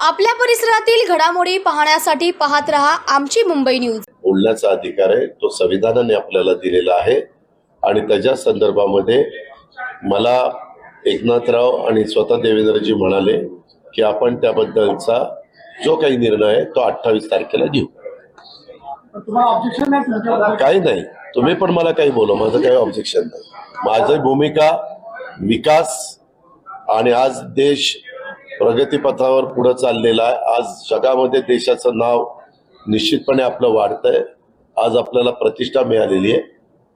आपल्या परिसरातील घडामोडी पाहण्यासाठी पाहत रहा आमची मुंबई न्यूज. बोलण्याचा अधिकार आहे तो संविधानाने आपल्याला दिलेला आहे. आणि त्याच्या संदर्भामध्ये मला एकनाथराव आणि स्वतः देवेंद्रजी म्हणाले की आपण त्याबद्दलचा जो काही निर्णय आहे तो अठ्ठावीस तारखेला घेऊ. काही नाही. तुम्ही पण मला काही बोला माझं काही ऑब्जेक्शन नाही. माझी भूमिका विकास आणि आज देश प्रगतीपथावर पुढे चाललेला आहे. आज जगामध्ये देशाचं नाव निश्चितपणे आपलं वाढतंय. आज आपल्याला प्रतिष्ठा मिळालेली आहे.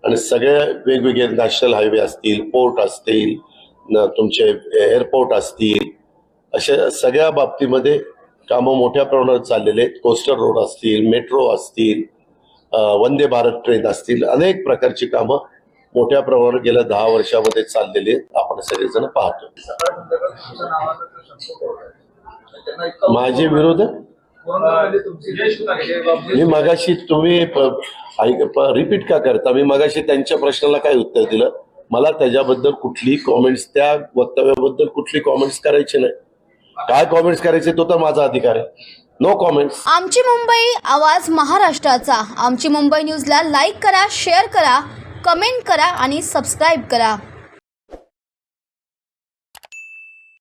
आणि सगळे वेगवेगळे नॅशनल हायवे असतील पोर्ट असतील तुमचे एअरपोर्ट असतील अशा सगळ्या बाबतीमध्ये कामं मोठ्या प्रमाणात चाललेले आहेत. कोस्टर रोड असतील मेट्रो असतील वंदे भारत ट्रेन असतील अनेक प्रकारची कामं मोठ्या प्रमाणात गेल्या दहा वर्षामध्ये चाललेली आहेत. आपण सगळेजण पाहतो. माझे विरोध मी मगाशी तुम्ही रिपीट का करता? मी मगाशी त्यांच्या प्रश्नाला काय उत्तर दिलं? मला त्याच्याबद्दल कुठली कॉमेंट्स त्या वक्तव्याबद्दल कुठली कॉमेंट्स करायची नाही. काय कॉमेंट्स करायचे तो तर माझा अधिकार आहे. नो कॉमेंट्स आमची मुंबई आवाज महाराष्ट्राचा. आमची मुंबई न्यूजला लाईक करा शेअर करा कमेंट करा आणि सबस्क्राईब करा.